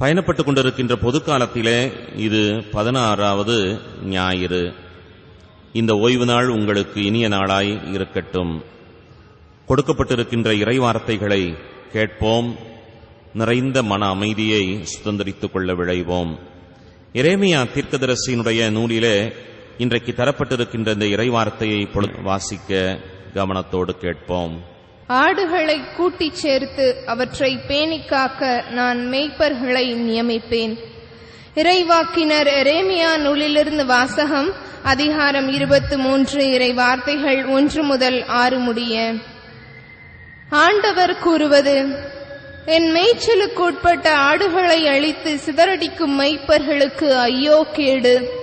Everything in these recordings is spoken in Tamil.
பயணப்பட்டுக் கொண்டிருக்கின்ற பொது காலத்திலே இது பதினாறாவது ஞாயிறு. இந்த ஓய்வு நாள் உங்களுக்கு இனிய நாளாய் இருக்கட்டும். கொடுக்கப்பட்டிருக்கின்ற இறைவார்த்தைகளை கேட்போம். நிறைந்த மன அமைதியை சுதந்திரித்துக் கொள்ள விழைவோம். இறைமையா தீர்க்கதரசியினுடைய நூலிலே இன்றைக்கு தரப்பட்டிருக்கின்ற இந்த இறைவார்த்தையை வாசிக்க கவனத்தோடு கேட்போம். ஆடுகளை கூட்டிச் சேர்த்து அவற்றை பேணிக்காக்க நான் மேய்ப்பர்களை நியமிப்பேன். இறைவாக்கினர் எரேமியா நூலிலிருந்து வாசகம் அதிகாரம் இருபத்து மூன்று இறை வார்த்தைகள் ஒன்று முதல் ஆறு முடிய. ஆண்டவர் கூறுவது என் மேய்ச்சலுக்கு உட்பட்ட ஆடுகளை அழித்து சிதறடிக்கும் மெய்ப்பர்களுக்கு ஐயோ கேடு.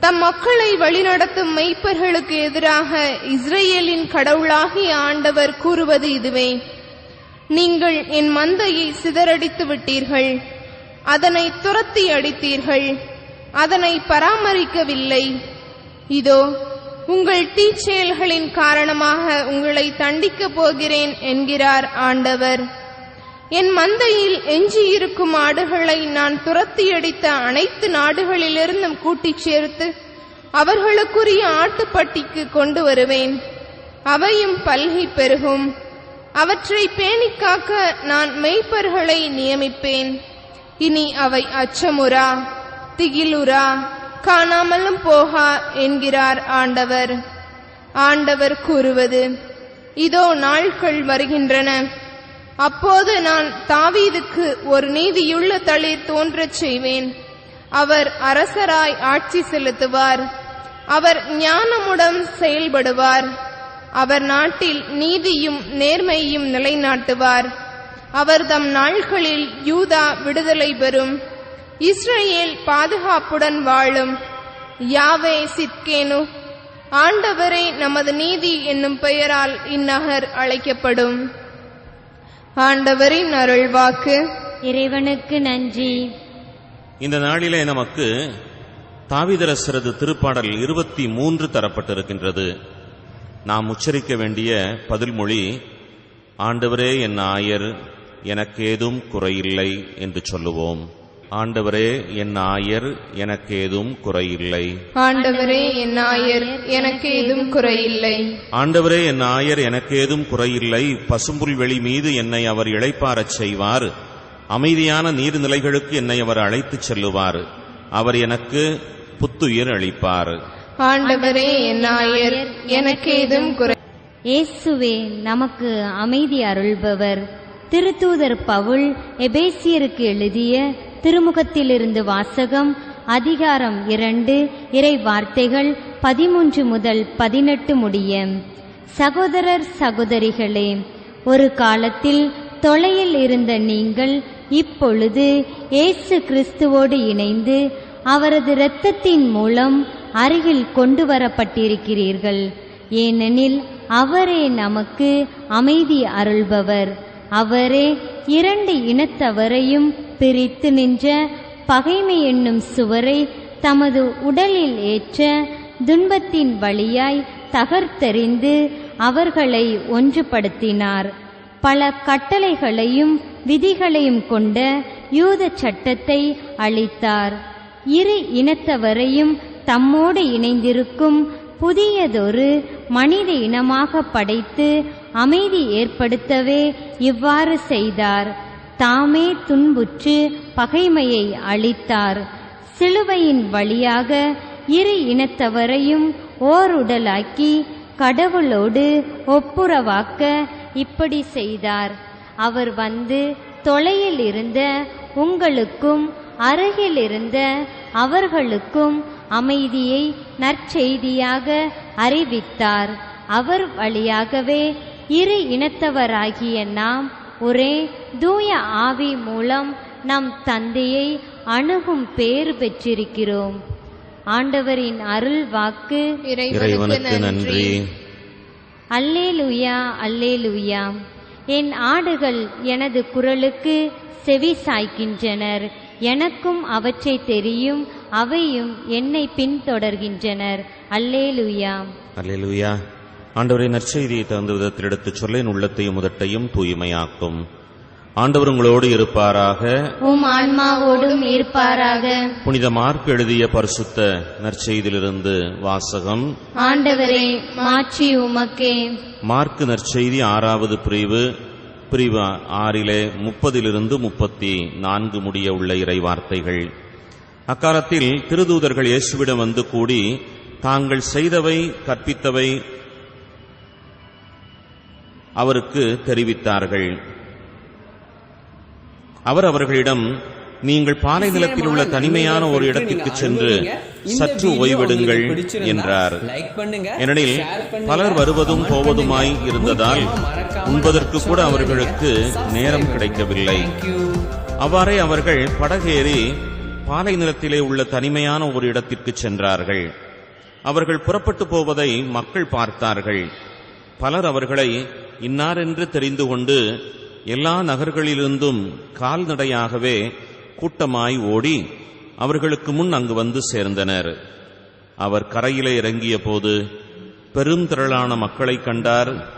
தம் மக்களை வழிநடத்தும் மெய்ப்பர்களுக்கு எதிராக இஸ்ரேலின் கடவுளாகிய ஆண்டவர் கூறுவது இதுவே. நீங்கள் என் மந்தையை சிதறடித்து விட்டீர்கள். அதனை துரத்தி அடித்தீர்கள். அதனை பராமரிக்கவில்லை. இதோ உங்கள் தீச்செயல்களின் காரணமாக உங்களை தண்டிக்கப் போகிறேன் என்கிறார் ஆண்டவர். என் மந்தையில் எஞ்சியிருக்கும் ஆடுகளை நான் துரத்தி அடித்த அனைத்து நாடுகளிலிருந்தும் கூட்டிச் சேர்த்து அவர்களுக்குரிய ஆட்டுப்பட்டிக்கு கொண்டு வருவேன். அவையும் பல்கி பெருகும். அவற்றை பேணிக்காக்க நான் மெய்ப்பர்களை நியமிப்பேன். இனி அவை அச்சமுறா திகிலுரா காணாமலும் போகா என்கிறார் ஆண்டவர். ஆண்டவர் கூறுவது இதோ நாட்கள் வருகின்றன. அப்போது நான் தாவீதுக்கு ஒரு நீதியுள்ள தளிர் தோன்றச் செய்வேன். அவர் அரசராய் ஆட்சி செலுத்துவார். அவர் ஞானமுடன் செயல்படுவார். அவர் நாட்டில் நீதியும் நேர்மையும் நிலைநாட்டுவார். அவர் தம் நாள்களில் யூதா விடுதலை பெறும். இஸ்ரேல் பாதுகாப்புடன் வாழும். யாவே சித்கேனு ஆண்டவரே நமது நீதி என்னும் பெயரால் இந்நகர் அழைக்கப்படும். ஆண்டவரின் அருள்வாக்கு. இறைவனுக்கு நன்றி. இந்த நாளிலே நமக்கு தாவிதரசரது திருப்பாடல் இருபத்தி மூன்று தரப்பட்டிருக்கின்றது. நாம் உச்சரிக்க வேண்டிய பதில்மொழி ஆண்டவரே என் ஆயர் எனக்கேதும் குறையில்லை என்று சொல்லுவோம். ஆண்டவரே என் ஆயர் எனக்கேதும் குறையில்லை. ஆண்டவரே என் ஆயர் எனக்கு ஏதும் குறையில்லை. ஆண்டவரே என் ஆயர் எனக்கேதும் குறையில்லை. பசும்புல் வெளி மீது என்னை அவர் இளைப்பாரச் செய்வார். அமைதியான நீர்நிலைகளுக்கு என்னை அவர் அழைத்துச் செல்லுவார். அவர் எனக்கு புத்துயிர் அளிப்பார். ஆண்டவரே என் ஆயர் எனக்கு ஏதும் குறை இயேசுவே நமக்கு அமைதி அருள்பவர். திருத்தூதர் பவுல் எபேசியருக்கு எழுதிய திருமுகத்திலிருந்து வாசகம் அதிகாரம் இரண்டு இறை வார்த்தைகள் பதிமூன்று முதல் பதினெட்டு முடிய. சகோதரர் சகோதரிகளே ஒரு காலத்தில் தொலையில் இருந்த நீங்கள் இப்பொழுது இயேசு கிறிஸ்துவோடு இணைந்து அவரது இரத்தத்தின் மூலம் அருகில் கொண்டு வரப்பட்டிருக்கிறீர்கள். ஏனெனில் அவரே நமக்கு அமைதி அருள்பவர். அவரே இரண்டு இனத்தவரையும் பிரித்து நின்ற பகைமை என்னும் சுவரை தமது உடலில் ஏற்ற துன்பத்தின் வழியாய் தகர்த்தெறிந்து அவர்களை ஒன்றுபடுத்தினார். பல கட்டளைகளையும் விதிகளையும் கொண்ட யூத சட்டத்தை அளித்தார். இரு இனத்தவரையும் தம்மோடு இணைந்திருக்கும் புதியதொரு மனித இனமாக படைத்து அமைதி ஏற்படுத்தவே இவ்வாறு செய்தார். தாமே துன்புற்று பகைமையை அளித்தார் சிலுவையின் வழியாக இரு இனத்தவரையும் ஓருடலாக்கி கடவுளோடு ஒப்புரவாக்க இப்படி செய்தார். அவர் வந்து தொலையில் இருந்த உங்களுக்கும் அருகில் இருந்த அவர்களுக்கும் அமைதியை நற்செய்தியாக அறிவித்தார். அவர் வழியாகவே இரு இனத்தவராகிய நாம் ஒரே தூய ஆவி மூலம் நம் தந்தையை அணுகும் பேறு பெற்றிருக்கிறோம். ஆண்டவரின் அருள் வாக்கு இறைவனுக்கு நன்றி. அல்லேலுயா அல்லேலுயா. என் ஆடுகள் எனது குரலுக்கு செவி சாய்க்கின்றனர். எனக்கும் அவற்றை தெரியும் அவையும் என்னை பின்தொடர்கின்றனர். அல்லேலுயா. அல்லேலூயா. ஆண்டவரை நற்செய்தியை தகுந்த விதத்தில் எடுத்துச் சொல்ல என் உள்ளத்தையும் முதட்டையும் தூய்மையாக்கும். ஆண்டவர் உங்களோடு இருப்பாராக. உம் ஆன்மாவோடும் இருப்பாராக. புனித மார்க் எழுதிய பரிசுத்த நற்செய்தியிலிருந்து வாசகம். ஆண்டவரே மாட்சி உமக்கே. மார்க் நற்செய்தி ஆறாவது பிரிவு. பிரிவு ஆறிலே முப்பதிலிருந்து முப்பத்தி நான்கு முடிய உள்ள இறை வார்த்தைகள் அக்காலத்தில் திருதூதர்கள் இயேசுவிடம் வந்து கூடி தாங்கள் செய்தவை கற்பித்தவை அவருக்கு தெரிவித்தார்கள். அவர் அவர்களிடம் நீங்கள் பாலை நிலத்தில் உள்ள தனிமையான ஒரு இடத்திற்கு சென்று சற்று ஓய்வெடுங்கள் என்றார். ஏனெனில் பலர் வருவதும் போவதுமாய் இருந்ததால் உண்பதற்கு கூட அவர்களுக்கு நேரம் கிடைக்கவில்லை. அவ்வாறே அவர்கள் படகேறி பாலை நிலத்திலே உள்ள தனிமையான ஒரு இடத்திற்கு சென்றார்கள். அவர்கள் புறப்பட்டு போவதை மக்கள் பார்த்தார்கள். பலர் அவர்களை இன்னாரென்று தெரிந்து கொண்டு எல்லா நகர்களிலிருந்தும் கால்நடையாகவே கூட்டமாய் ஓடி அவர்களுக்கு முன் அங்கு வந்து சேர்ந்தனர். அவர் கரையிலே இறங்கிய போது பெரும் திரளான மக்களைக் கண்டார்.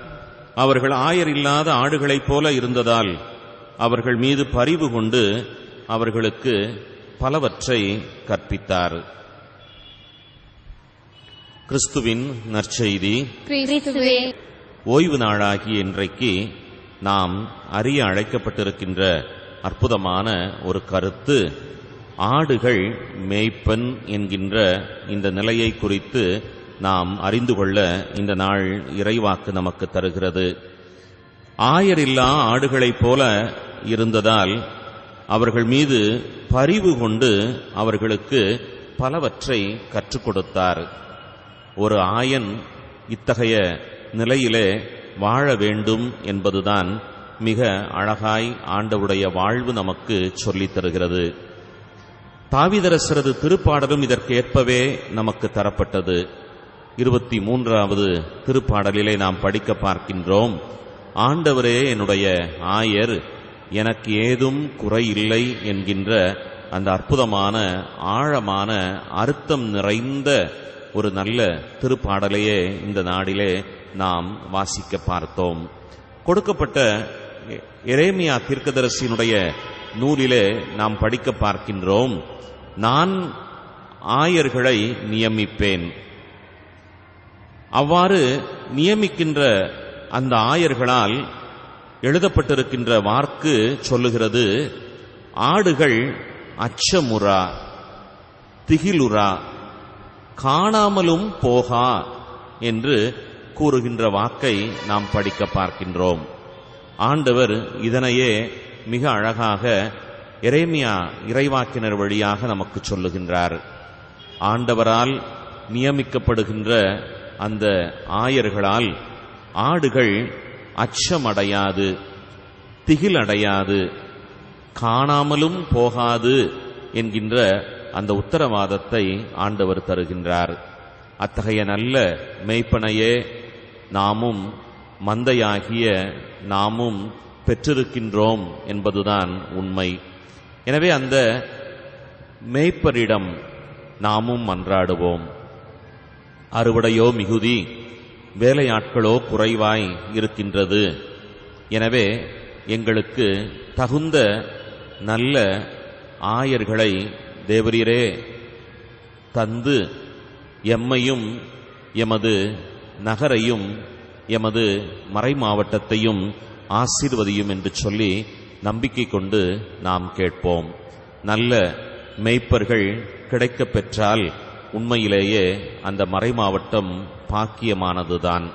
அவர்கள் ஆயர் இல்லாத ஆடுகளைப் போல இருந்ததால் அவர்கள் மீது பரிவு கொண்டு அவர்களுக்கு பலவற்றை கற்பித்தார். கிறிஸ்துவின் நற்செய்தி. ஓய்வு நாளாகிய இன்றைக்கு நாம் அறிய அழைக்கப்பட்டிருக்கின்ற அற்புதமான ஒரு கருத்து ஆடுகள் மேய்ப்பன் என்கின்ற இந்த நிலையை குறித்து நாம் அறிந்து கொள்ள இந்த நாள் இறைவாக்கு நமக்கு தருகிறது. ஆயரில்லா ஆடுகளைப் போல இருந்ததால் அவர்கள் மீது பரிவு கொண்டு அவர்களுக்கு பலவற்றை கற்றுக் கொடுத்தார். ஒரு ஆயன் இத்தகைய நிலையிலே வாழ வேண்டும் என்பதுதான் மிக அழகாய் ஆண்டவுடைய வாழ்வு நமக்கு சொல்லித் தருகிறது. தாவிதரசரது திருப்பாடலும் இதற்கேற்பவே நமக்கு தரப்பட்டது. இருபத்தி மூன்றாவது திருப்பாடலிலே நாம் படிக்க பார்க்கின்றோம் ஆண்டவரே என்னுடைய ஆயர் எனக்கு ஏதும் குறையில்லை என்கின்ற அந்த அற்புதமான ஆழமான அர்த்தம் நிறைந்த ஒரு நல்ல திருப்பாடலையே இந்த நாடிலே நாம் வாசிக்க பார்த்தோம். கொடுக்கப்பட்ட எ- எரேமியா தீர்க்கதரிசியினுடைய நூலிலே நாம் படிக்க பார்க்கின்றோம். நான் ஆயர்களை நியமிப்பேன். அவ்வாறு நியமிக்கின்ற அந்த ஆயர்களால் எழுதப்பட்டிருக்கின்ற வாக்கு சொல்லுகிறது ஆடுகள் அச்சமுறா திகிலுறா காணாமலும் போகா என்று கூறுகின்ற வாக்கை நாம் படிக்க பார்க்கின்றோம். ஆண்டவர் இதனையே மிக அழகாக எரேமியா இறைவாக்கினர் வழியாக நமக்கு சொல்லுகின்றார். ஆண்டவரால் நியமிக்கப்படுகின்ற அந்த ஆயர்களால் ஆடுகள் அச்சமடையாது திகிலடையாது காணாமலும் போகாது என்கின்ற அந்த உத்தரவாதத்தை ஆண்டவர் தருகின்றார். அத்தகைய நல்ல மெய்ப்பனையே நாமும் மந்தையாகிய நாமும் பெற்றிருக்கின்றோம் என்பதுதான் உண்மை. எனவே அந்த மேய்ப்பரிடம் நாமும் மன்றாடுவோம். அறுவடையோ மிகுதி வேலையாட்களோ குறைவாய் இருக்கின்றது. எனவே எங்களுக்கு தகுந்த நல்ல ஆயர்களை தேவரீரே தந்து எம்மையும் எமது நகரையும் எமது மறைமாவட்டத்தையும் ஆசீர்வதியும் என்று சொல்லி நம்பிக்கை கொண்டு நாம் கேட்போம். நல்ல மெய்ப்பர்கள் கிடைக்க பெற்றால் உண்மையிலேயே அந்த மறைமாவட்டம் பாக்கியமானதுதான்.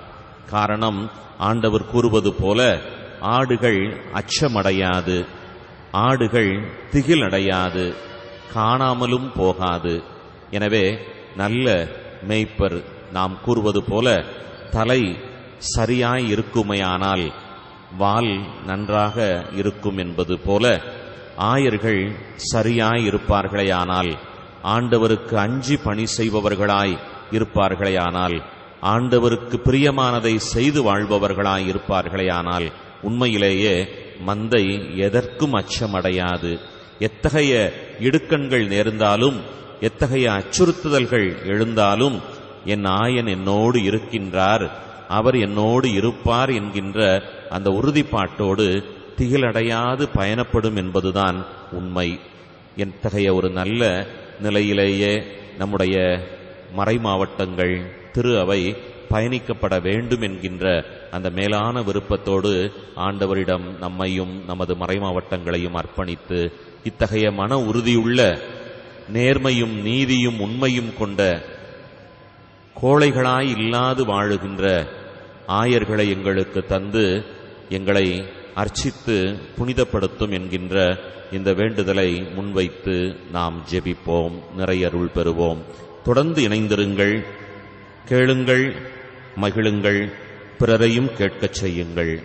காரணம் ஆண்டவர் கூறுவது போல ஆடுகள் அச்சமடையாது ஆடுகள் திகிலடையாது காணாமலும் போகாது. எனவே நல்ல மேய்ப்பர் நாம் கூறுவது போல தலை சரியாய் இருக்குமையானால் வால் நன்றாக இருக்கும் என்பது போல ஆயர்கள் சரியாய் இருப்பார்களேயானால் ஆண்டவருக்கு அஞ்சி பணி செய்பவர்களாய் இருப்பார்களேயானால் ஆண்டவருக்கு பிரியமானதை செய்து வாழ்பவர்களாய் இருப்பார்களேயானால் உண்மையிலேயே மந்தை எதற்கும் அச்சமடையாது. எத்தகைய இடுக்கண்கள் நேர்ந்தாலும் எத்தகைய அச்சுறுத்துதல்கள் எழுந்தாலும் என் ஆயன் என்னோடு இருக்கின்றார் அவர் என்னோடு இருப்பார் என்கின்ற அந்த உறுதிப்பாட்டோடு திகிலடையாது பயணப்படும் என்பதுதான் உண்மை. எத்தகைய ஒரு நல்ல நிலையிலேயே நம்முடைய மறைமாவட்டங்கள் திரு அவை பயணிக்கப்பட வேண்டும் என்கின்ற அந்த மேலான விருப்பத்தோடு ஆண்டவரிடம் நம்மையும் நமது மறைமாவட்டங்களையும் அர்ப்பணித்து இத்தகைய மன உறுதியுள்ள நேர்மையும் நீதியும் உண்மையும் கொண்ட கோழைகளாய் இல்லாது வாழுகின்ற ஆயர்களை எங்களுக்கு தந்து எங்களை அர்ச்சித்து புனிதப்படுத்தும் என்கின்ற இந்த வேண்டுதலை முன்வைத்து நாம் ஜெபிப்போம் நிறையருள் பெறுவோம். தொடர்ந்து இணைந்திருங்கள் கேளுங்கள் மகிழுங்கள் பிறரையும் கேட்கச் செய்யுங்கள்.